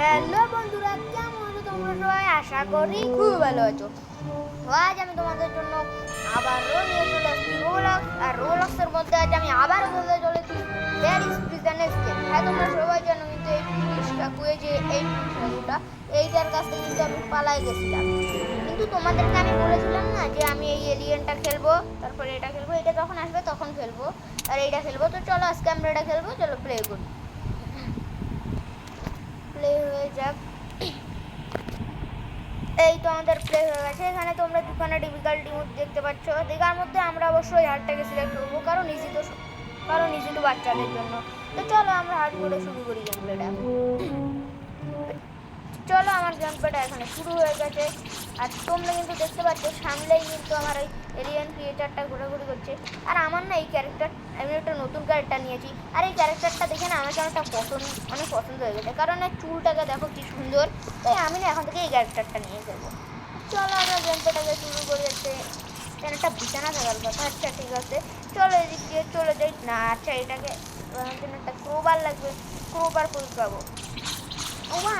Hello বন্ধুরা, কেমন তোমরা সবাই? আশা করি খুব ভালো আছো। আজ আমি তোমাদের জন্য আবারও নিয়ে চলে আসছি রোলক্স আর রোলক্সের মধ্যে আজ আমি আবার বলতে চলেছি প্যারিস প্রিজন এসকেপ হ্যাঁ তোমরা সবাই জানো কিন্তু এই পুলিশ কাকু এই যে এই পুলিশ কাকুটা এইটার কাছ থেকে কিন্তু আমি পালাই গেছিলাম। কিন্তু তোমাদেরকে আমি বলেছিলাম না যে আমি এই এলিয়েনটা খেলব, তারপরে এটা খেলব, এটা যখন আসবে তখন খেলব, আর এইটা খেলব। তো চলো আজকে আমরা এটা খেলব, চলো প্লে করি। প্লে হয়ে যাক। এই তো আমাদের প্লে হয়ে গেছে। এখানে তোমরা দুখানা ডিফিকাল্টি দেখতে পাচ্ছ। দেখার মধ্যে আমরা অবশ্যই হার্ডটাকে সিলেক্ট করব। কারণ ইজি তো কারণ ইজি তো বাচ্চাদের জন্য। তো চলো আমরা হার্ড করে শুরু করি গেম প্লেটা চলো আমার গেম এখানে শুরু হয়ে গেছে। আর তোমরা কিন্তু দেখতে পাচ্ছ সামলেই কিন্তু আমার ওই এলিয়ান ক্রিয়েটারটা ঘোরাঘুরি করছে। আর আমার না এই ক্যারেক্টার আমি একটা নতুন ক্যারেক্টার নিয়েছি। আর এই ক্যারেক্টারটা দেখে না আমাকে অনেকটা পছন্দ, অনেক পছন্দ হয়ে গেছে। কারণ এর চুলটাকে দেখো কি সুন্দর। তাই আমি না এখন থেকে এই ক্যারেক্টারটা নিয়ে ফেলব চলো আমরা গেম প্লেটাকে শুরু করি হচ্ছে। এখানে একটা বিছানা থাকার কথা। আচ্ছা ঠিক আছে। চলো এদিক দিয়ে চলে যাই। না আচ্ছা এটাকে জন্য একটা ক্রোবার লাগবে। ক্রোবার কই পাবো। ও মা,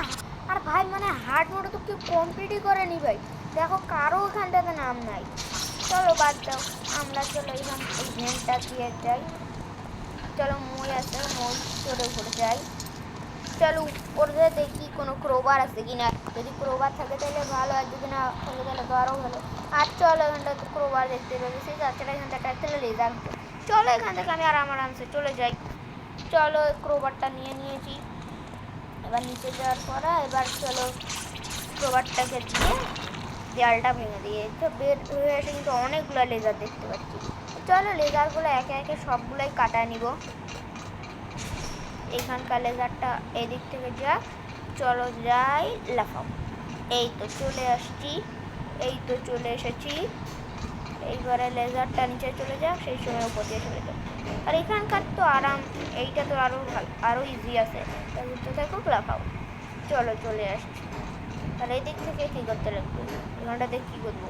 আর ভাই মানে হার্ড মোডে তো কেউ কমপ্লিটই করেনি ভাই। দেখো, কারও ওখান থেকে নাম নাই। চলো, বাদ দাও। আমরা চলো এখান এই ভ্যানটা দিয়ে যাই। চলো, মই আছে, মই চলে ঘুরে যাই। চলো উপরে দেখি কোনো ক্রোবার আছে কি না যদি ক্রোবার থাকে তাহলে ভালো, আর যদি না থাকে তাহলে তো আরও ভালো। আর চলো, এখানটা ক্রোবার দেখতে পাবি। সেই তাছাড়া এখান থেকে তাহলে লেজার চলো, এখান থেকে আমি আরাম আরামসে চলে যাই। চলো ক্রোবারটা নিয়ে নিয়েছি। এবার নিচে যাওয়ার পরে এবার চলো প্রবারটাকে দিয়ে দেয়ালটা ভেঙে দিয়ে তো বের হয়ে এসে কিন্তু অনেকগুলো লেজার দেখতে পাচ্ছি। চলো লেজারগুলো একে একে সবগুলোই কাটা নিব। এখানকার লেজারটা এদিক থেকে যা চলো যাই, লাফাও। এই তো চলে আসছি, এই তো চলে এসেছি। এইবারে লেজারটা নিচে চলে যাক, সেই সময় উপর দিয়ে চলে যাক। আর এখানকার তো আরাম, এইটা তো আরও ভালো আরও ইজি আছে। তো দেখো লাফাও। চলো চলে আসছি। আর এই দিক থেকে কী করতে লাগবে এখানটাতে কী করব?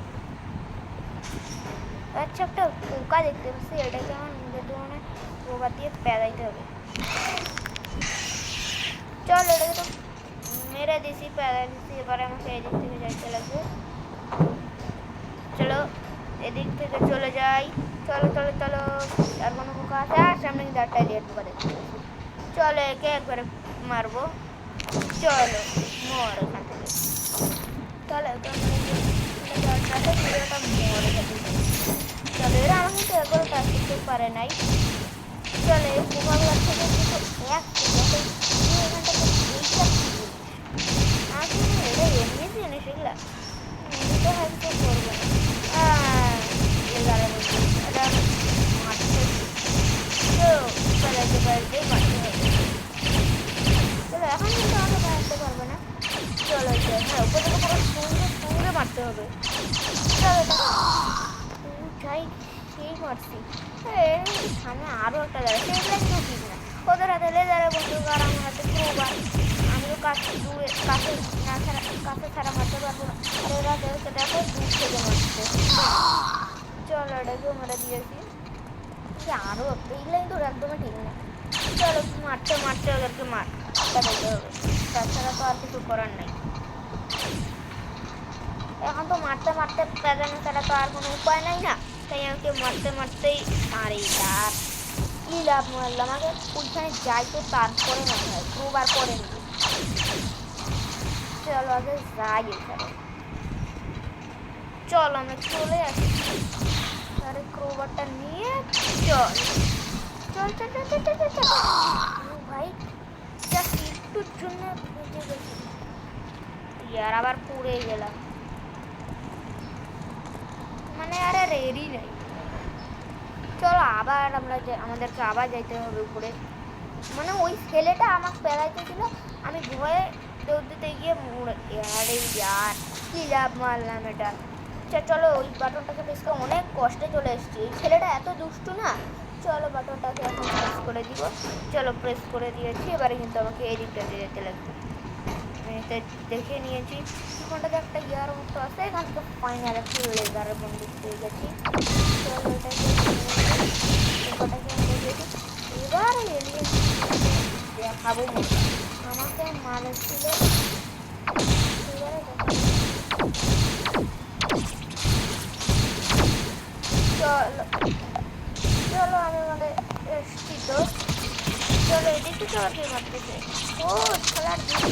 আচ্ছা একটা পোকা দেখতে পাচ্ছি এটাকে আমার নিজের মানে পোকা দিয়ে পেদাইতে হবে। চল এটাকে তো মেরে দিছি পেদাই দিছি, এবারে আমাকে এদিক থেকে যাইতে লাগবে। চলো, এদিক থেকে চলে যাই। চলো চলো চলো, আর কোনো পোকা আছে? আর সামনে কিন্তু একটা এলিয়ার পোকা দেখতে চলো, একে একবারে মারবো। চলো, মর এখান তাহলে দরজাটা পুরোটা মরে গেছে চলো এরা আমাকে তো এগুলো করতে পারে নাই চলে গোপালগঞ্জ থেকে কিন্তু এক এখানটা আসলে এটা এমনি জিনিস এগুলো এমনি তো হয়তো করব না তো চলে যেতে পারবে মারতে হবে এখন কিন্তু আমরা আসতে পারবে না। চলো চলো হ্যাঁ উপর থেকে পুরো সঙ্গে সঙ্গে মারতে হবে যাই সেই মারছি সামনে আরও একটা দাঁড়া সেগুলো কিন্তু ঠিক না ওদের হাতে লেজারে বন্দুক আর? আমার হাতে ক্রোবার আমি তো কাছে দূরে কাছে না ছাড়া কাছে ছাড়া মারতে পারব না আর এরা দেখো দেখো দূর থেকে মারছে চলো এটাকেও মেরে দিয়েছি আরও এইগুলো কিন্তু একদমই ঠিক না চলো মারতে মারতে ওদেরকে মার। কিছু করার নেই। এখন তো মারতে মারতে পেদানো ছাড়া তো আর কোনো উপায় নাই না। তাই আমাকে মারতে, মারতেই আরে আর কি লাভ মারলাম? আমাকে ওইখানে যাই তো তারপরে না হয় করে নি চলো আগে যাই এখানে। চল, আমরা চলে আসি। আরে ক্রোবারটা নিয়ে চল। চল ভাই জাস্ট একটুর জন্য বেঁচে গেছি ইয়ার আবার পুড়ে গেলাম। মানে আরে রেডি নেই। চলো আবার আমরা আমাদেরকে আবার যাইতে হবে উপরে। মানে ওই ছেলেটা আমাকে পেলাইতে ছিল আমি ভয়ে দৌড় দিতে গিয়ে আরে ইয়ার, কী লাভ মারলাম এটা? আচ্ছা চলো ওই বাটনটাকে প্রেস করে অনেক কষ্টে চলে এসেছি। এই ছেলেটা এত দুষ্টু না। চলো বাটনটাকে এখন প্রেস করে দিব। চলো প্রেস করে দিয়েছি, এবারে কিন্তু আমাকে এই দিকটা দিয়ে যেতে লাগবে। দেখে নিয়েছি। ওখানটাতে একটা ইয়ার মতো আছে এখান থেকে ফাইনাল একটা লেজারের বন্দুক পেয়ে গেছি। চলো এটাকে এবার এলিয়েন দেখাবো। আমাকে মারেছিল চলো চলো আমি আমাদের এসছি তো? চলো, এদিকে চলো কে মারতেছে ও খেলার কেন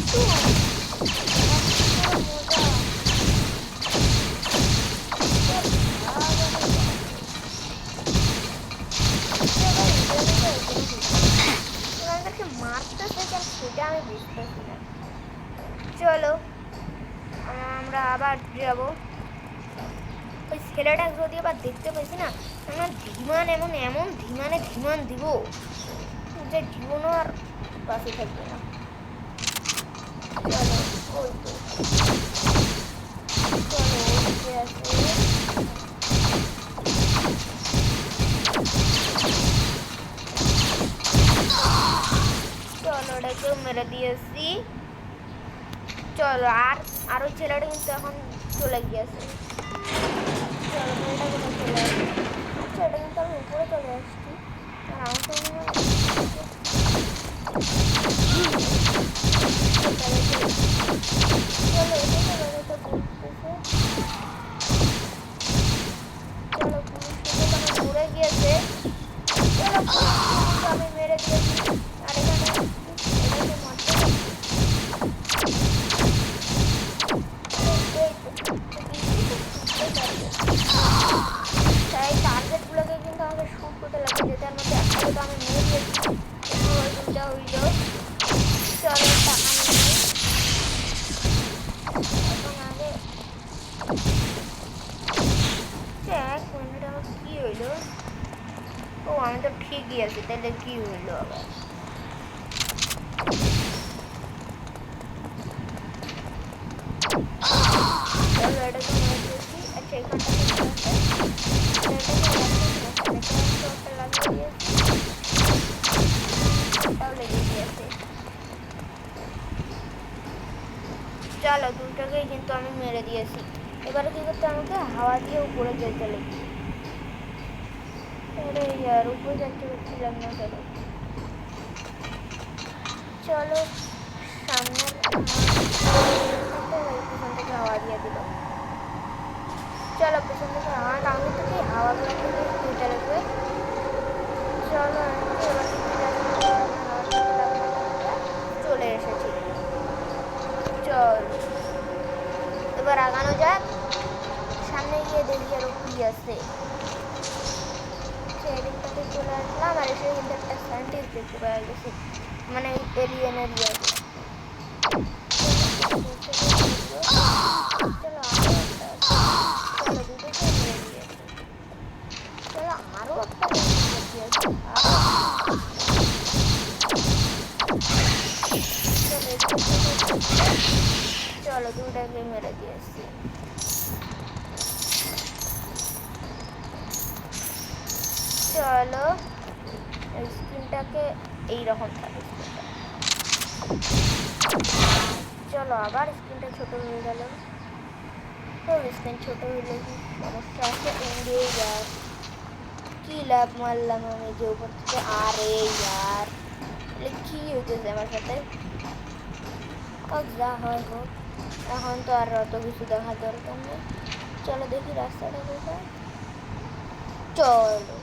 সেটা আমি না। চলো, আমরা আবার যাব। ওই ছেলেটা যদি আবার দেখতে পাইছি না আমার ধীমান এমন এমন ধীমানে ধীমান দিব যে জীবনও আর বাসে থাকবে না। ওই তো। ওটাকেও মেরে দিয়েছি। চলো, আর আর ওই ছেলেটা কিন্তু এখন চলে গিয়েছে। চলো কোথায় চলে আসছে আচ্ছা এটা কিন্তু আমি উপরে চলে আসছি আর আমি তো মনে হয়- চলো এটাই তো বাজারটা বলতেছে চলো পুলিশ কিন্তু তখন ঘুরে গিয়েছে চলো পুলিশকে আমি মেরে দিয়েছি দুটোকেই কিন্তু আমি মেরে দিয়েছি। এবারে কি করতে আমাকে হাওয়া দিয়ে উপরে যেতে লেগে আরে ইয়ার, উপরে যাচ্ছে পারছিলাম না চলো চলো সামনের পিছন থেকে হাওয়া দিয়ে দিল। চলো, পিছন থেকে হাওয়া আমি তো কি হাওয়াগুলো থেকে দুইটা লাগবে। চলো, আমি তো এবার থেকে যাচ্ছি। হাওয়া খেতে লাগবে না। চলে এসেছি। চল। এবার আগানো যাক সামনে গিয়ে দেখি আরও কি আছে সেদিনটাতে চলে আসলাম আর এসে কিন্তু একটা সায়েন্টিস্ট দেখতে পাওয়া গেছে মানে এলিয়েনের ইয়ে আবার স্ক্রিনটা ছোট হয়ে গেল। তো স্ক্রিন ছোট হইলে কি সমস্যা আছে? এন্ডে ইয়ার কি লাভ মারলাম আমি যে উপর থেকে? আরে ইয়ার। এলে কি হইতেছে আমার সাথে? যা হয় হোক। এখন তো আর অত কিছু দেখার দরকার নেই। চলো দেখি রাস্তাটা কোথায়। চলো।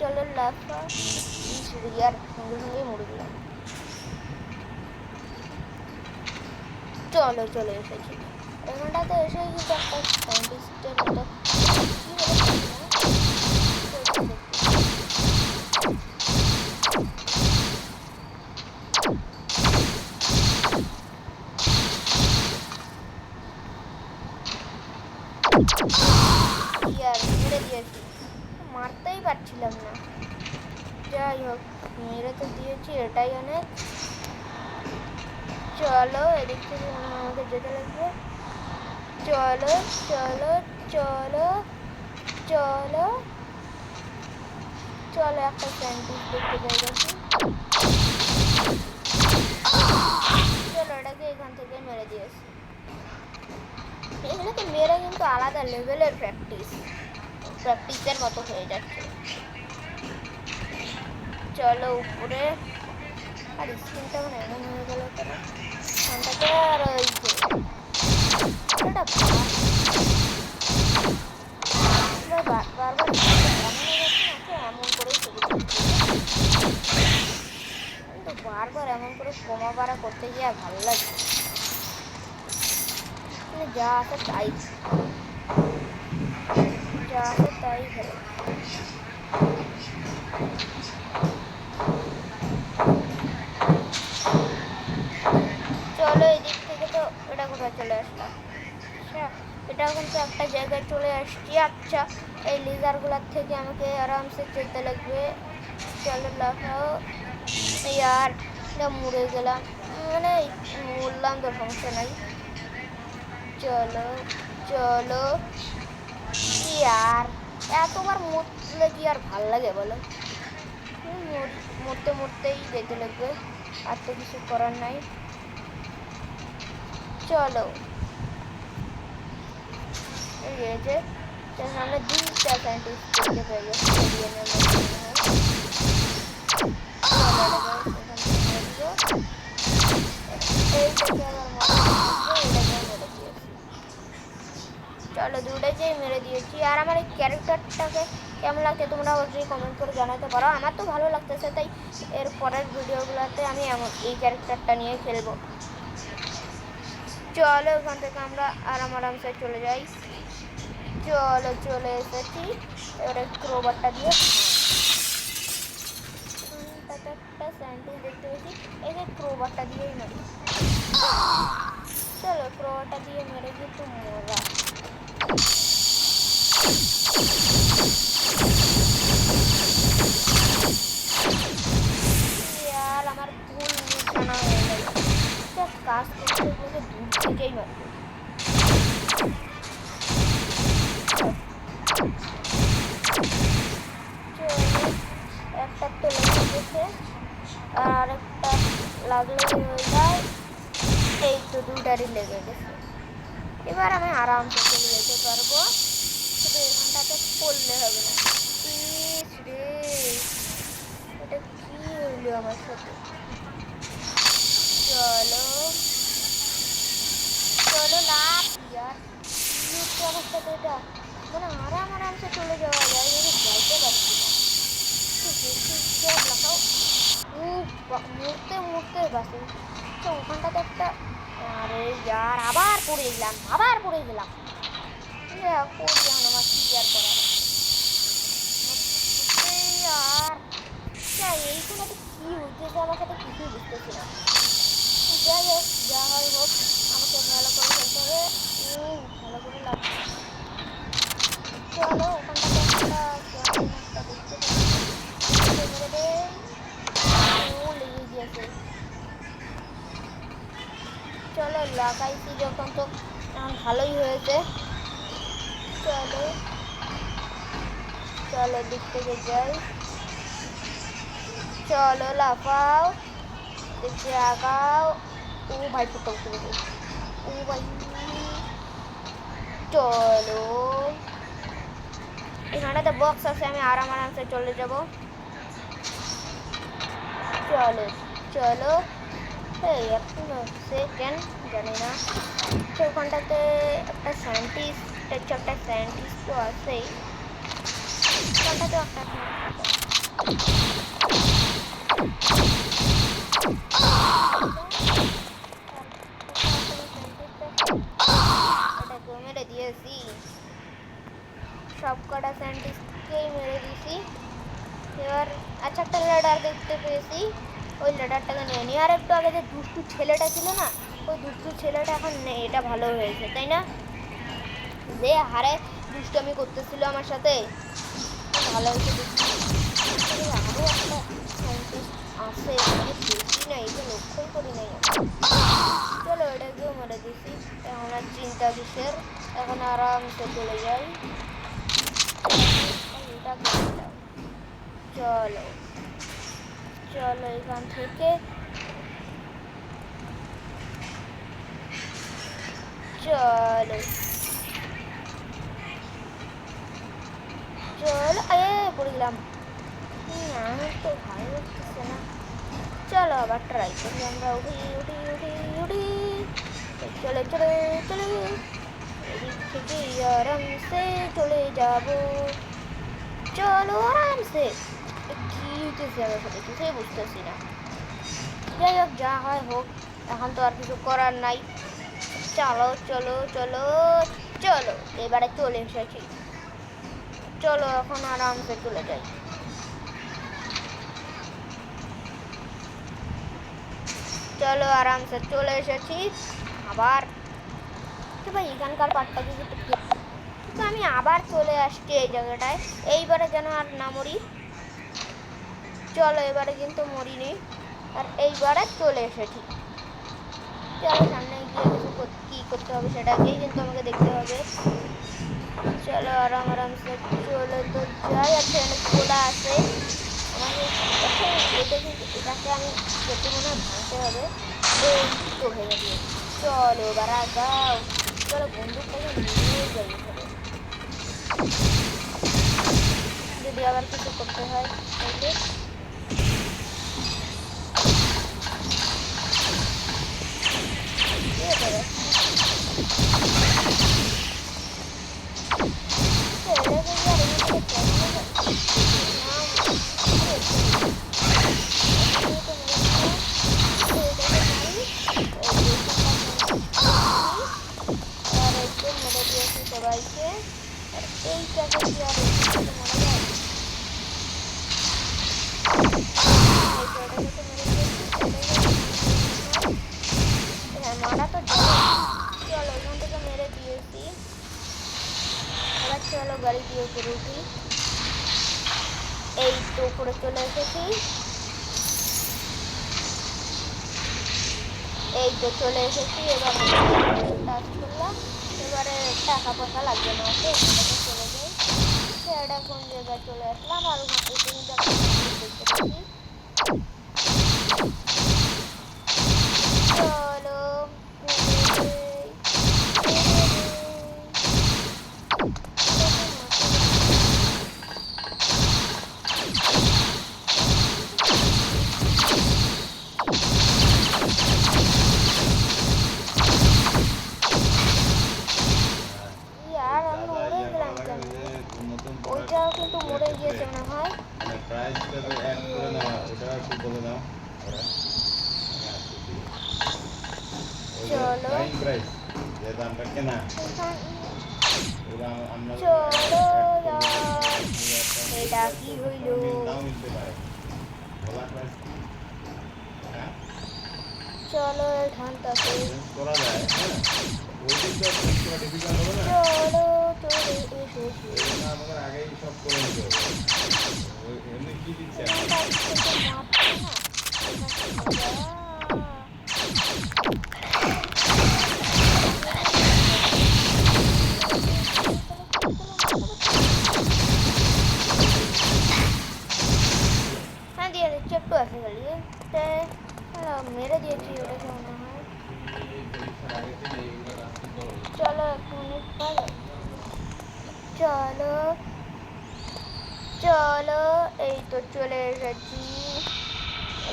চলো লাফা। ইয়ার সঙ্গে সঙ্গে মরে গেলাম চলো চলে এসেছি। এখানটাতে এসে কিন্তু একটা সায়েন্টিস্টের মতো। তো মারতেই পারছিলাম না। যাই হোক, মেরে তো দিয়েছি, এটাই অনেক। চলো, এদিক থেকে আমাকে যেতে লাগবে। চলো চলো চলো চলো চলো, একটা স্যান্ডউইচ দেখতে পেয়ে গেছি চলো, এটাকে এখান থেকে মেরে দিয়েছি এগুলোকে মেয়েরা কিন্তু আলাদা লেভেলের প্র্যাকটিস প্র্যাকটিসের মতো হয়ে যাচ্ছে। চলো, উপরে। আর স্ক্রিনটা মানে এমন হয়ে গেল কেন? ওখানটাতে আর ওই বারবার এমন করে কিন্তু বারবার এমন করে কমা বাড়া করতে গিয়ে আর ভালো লাগে যা আছে তাই। যা আছে তাই ভালো। চলো এটা মুড়ে গেলাম। মানে মরলাম তো সমস্যা নাই। চলো চলো ইয়ার এতবার মরলে কি আর ভালো লাগে বলো? মর- মরতে মরতেই যেতে লাগবে, আর তো কিছু করার নাই। চলো। এই যে সামনে দুইটা সায়েন্টিস্ট দেখতে পেয়ে গেছে চলো দুটাকেই মেরে দিয়েছি। আর আমার এই ক্যারেক্টারটাকে কেমন লাগছে তোমরা অবশ্যই কমেন্ট করে জানাতে পারো। আমার তো ভালো লাগতেছে, তাই এর পরের ভিডিওগুলোতে আমি এমন এই ক্যারেক্টারটা নিয়ে খেলব। চলো ওখান থেকে আমরা আরাম আরামসে চলে যাই। চলো চলে এসেছি। এবারে ক্রোবারটা দিয়ে একটা স্যান্ডেল দেখতে পেয়েছি এই যে ক্রোবারটা দিয়েই মারি চলো ক্রোবারটা দিয়ে মেরে কিন্তু মজা আর আমার ভুল নিশানা হয়ে গেল একটা কাজ করতে গেলে দূর থেকেই মারবে আর আরেকটা লাগলে হয়ে যায় এই তো দুটারই লেগে গেছে। এবার আমি আরামসে চলে যেতে পারব। শুধু এখানটাতে পড়লে হবে না। রে, এটা কি হইল আমার সাথে? চলো চলো লাভ ইয়ার। আমার সাথে এটা মানে আরাম আরামসে চলে যাওয়া যায়। কিন্তু যাইতে পারছি না। মুহূর্তে মুহূর্তে বাসে। তো ওখানটাতে একটা আরে ইয়ার আবার পড়ে গেলাম, আবার পড়ে গেলাম। আমার কি আর করার। এই আমার কিছুই যাই হোক, যা হয় হোক, আমাকে ভালো করে খেলতে হবে। ভালো করে লাভ চলো। লাগাইছি যখন তো ভালোই হয়েছে। চলো। চলো দিক থেকে যাই। চলো, লাফাও। দেখতে আগাও। ও ভাই, ফুটো ও ভাই। চলো। এখানটাতে বক্স আছে, আমি আরাম আরামসে চলে যাব। চলো চলো। এই একটু সেকেন্ড জানি না তো ওখানটাতে একটা সায়েন্টিস্ট হচ্ছে একটা সায়েন্টিস্ট তো আছেই ওখানটাতে একটা এটাকে মেরে দিয়েছি সব কটা সায়েন্টিস্টকেই মেরে দিয়েছি এবার আচ্ছা একটা লেডার দেখতে পেয়েছি ওই লেডারটাকে নিয়ে নিই আর একটু আগে যে দুষ্টু ছেলেটা ছিল না, ওই দুষ্টু ছেলেটা এখন নেই এটা ভালো হয়েছে, তাই না? যে হারে দুষ্টু দুষ্টমি করতেছিল আমার সাথে। ভালো হয়েছে দুষ্টু। আরও একটা সায়েন্টিস্ট আছে দেখি না এই যে লক্ষ্যই করি নাই। চলো এটাকেও মেরে দিছি। এখন আর চিন্তা কিসের? এখন আরামসে চলে যাই। এটা। চলো। চলো এখান থেকে চলো চলো এ পড়ে গেলাম হুম, আমার তো ভালো লাগতেছে না চলো আবার ট্রাই করি আমরা উঠি উঠি উঠি উঠি চলে চলে চলে এদিক থেকে আরামসে চলে যাব চলো আরামসে এ কি হইতেছে আমার সাথে কিছুই বুঝতেছি না। যাই হোক, যা হয় হোক, এখন তো আর কিছু করার নাই। চলো চলো চলো চলো। এবারে চলে এসেছি। চলো, এখন আরামসে চলে যাই। চলো, আরামসে চলে এসেছি। আবার। তো ভাই, এখানকার পাটটা যদি তো আমি আবার চলে আসছি এই জায়গাটায়। এইবারে যেন আর না মরি। চলো, এবারে কিন্তু মরিনি। আর এইবারে চলে এসেছি। চলো, সামনে গিয়ে কিছু কি করতে হবে সেটাকেই কিন্তু আমাকে দেখতে হবে। চলো আরাম আরামসে চলে তো যাই। আর ট্রেনে খোলা আছে। এটাকে আমি কেটে মনে হয় ভাঙতে হবে। তো ভেঙে দিয়ে চলো বারা যাও। চলো, বন্দুকটাকে নিয়ে যাই যদি আবার কিছু করতে হয়, তাহলে কি হতে পারে? তো এটাকে কি আর চলো গাড়ি দিয়ে উপরে উঠি এই তো উপরে চলে এসেছি। এই তো চলে এসেছি, এবার কাজ করলাম। এবারে টাকা পয়সা লাগবে না, ওকে? চলে যাই। সেটা কোন জায়গায় চলে আসলাম, আর ওখানে দেখতে পাচ্ছি চলো চেঞ্জ করা যায় চলো চলে এসেছি আমাদের আগেই সব করে নিতে হবে। এমনি কি দিচ্ছে? এখন? এখানটা একটু মারছে না।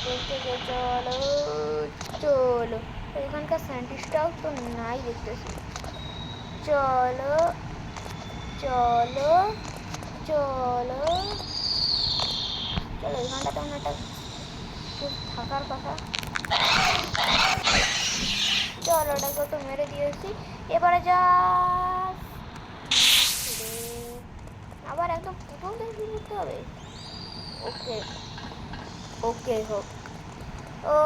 এদিক থেকে চলো চলো। এখানকার সায়েন্টিস্টটাও তো নাই দেখতেছি। চলো চলো চলো চলো, এখানটা তেমন একটা থাকার কথা। চলো, ওটাকে তো মেরে দিয়েছি। এবারে যা, আবার একদম প্রথম করতে হবে? ওকে। ওকে হোক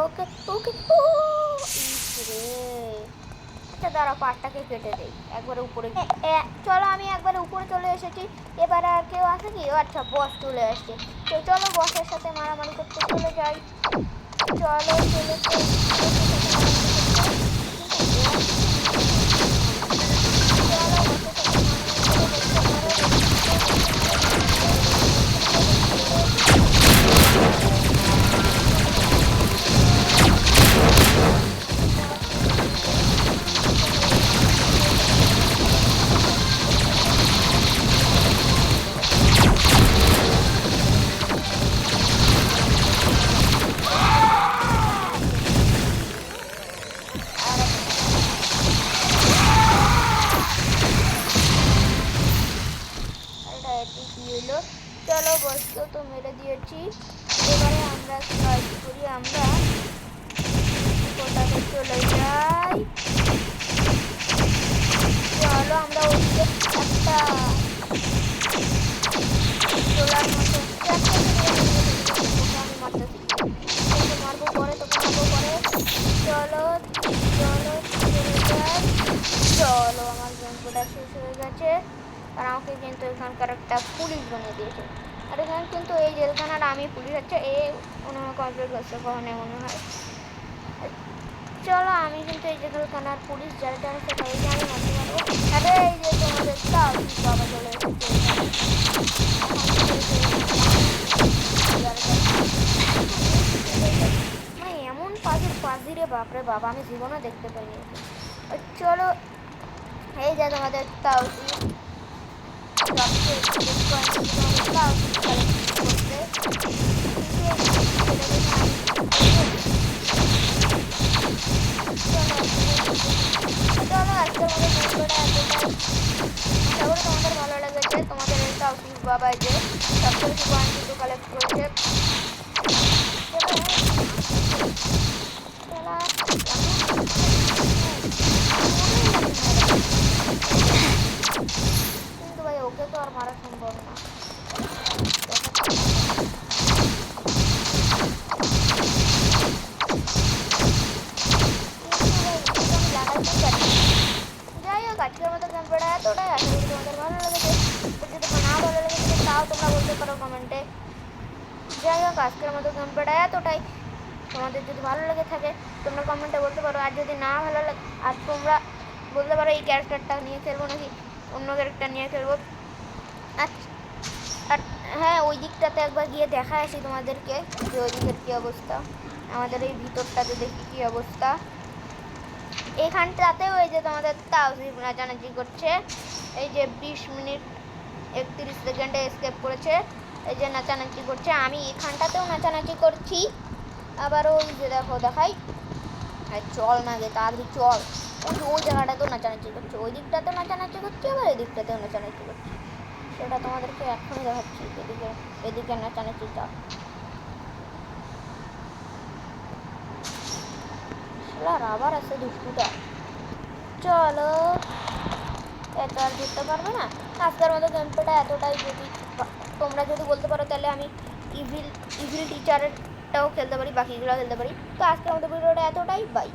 ওকে ওকে আচ্ছা দাঁড়া পাটটাকে কেটে দেই। একবারে উপরে চলো, আমি একবারে উপরে চলে এসেছি। এবারে আর কেউ আছে কি? আচ্ছা বস চলে আসছে। তো চলো, বসের সাথে মারামারি করতে চলে যাই। চলো, চলে চলো বস্তু তো মেরে দিয়েছি। এবারে আমরা কাজ করি, আমরা কোথাতে চলে যাই। চলো, আমরা ওইদিকে একটা চলার মতো মারবো পরে তো মারবো পরে চলো চলো, চলে যাই চলো, আমার ব্যাংকটা শেষ হয়ে গেছে। আমাকে কিন্তু এখানকার একটা পুলিশ বানিয়ে দিয়েছে। আর এখানে কিন্তু এই জেলখানার আমি পুলিশ হচ্ছে এ মনে হয় কমপ্লিট করছে কখনো মনে হয়। চলো, আমি কিন্তু এই জেলখানার পুলিশ, যারা যারা সে সবাইকে আমি মারতে পারব। আরে, এই যে তোমাদের বাবা চলে মানে এমন পাখির পাখি রে, বাপরে বাবা, আমি জীবনে দেখতে পাইনি। চলো, এই যে তোমাদের তাও চলো আজকে আমাদের ভিডিওটা এতটাই করি তোমাদের ভালো লেগেছে তোমাদের এই তাওসিফ বাবা যে বেশি পয়েন্ট কিন্তু কালেক্ট করেছে কিন্তু যাই হোক, আজকের মতো গেমটা এতটাই। আশা করি তোমাদের ভালো লেগেছে যদি তোমার না ভালো লেগেছে তাও তোমরা বলতে পারো কমেন্টে যাই হোক আজকের মতো গেমটা এতটাই তোমাদের যদি ভালো লেগে থাকে, তোমরা কমেন্টে বলতে পারো। আর যদি না ভালো লাগে আর তোমরা বলতে পারো এই ক্যারেক্টারটা নিয়ে খেলব নাকি? অন্য ক্যারেক্টার নিয়ে খেলব? হ্যাঁ ওই দিকটাতে একবার গিয়ে দেখা আসি তোমাদেরকে, যে ওই দিকের কী অবস্থা। আমাদের এই ভিতরটাতে দেখি কী অবস্থা। এখানটাতেও এই যে তোমাদের তাওসিফ নাচানাচি করছে। এই যে বিশ মিনিট একত্রিশ সেকেন্ডে স্কেপ করেছে। এই যে নাচানাচি করছে। আমি এখানটাতেও নাচানাচি করছি। আবার ওই যে দেখো, দেখাই। আর চল না গে, তাড়াতাড়ি চল। ওই ওই জায়গাটাতেও নাচানাচি করছে। ওই দিকটাতেও নাচানাচি করছে, আবার এই দিকটাতেও নাচানাচি করছে। সেটা তোমাদেরকে এখনই দেখাচ্ছি। এদিকে এদিকে নাচানাচিটা শালার আবার আছে দুষ্টুটা। চলো এত আর জিততে পারবে না। আজকের মতো গেমটা এতটাই যদি তোমরা যদি বলতে পারো, তাহলে আমি ইভিল ইভিল টিচারেরটাও খেলতে পারি বাকিগুলো খেলতে পারি। তো আজকের মতো ভিডিওটা এতটাই বাই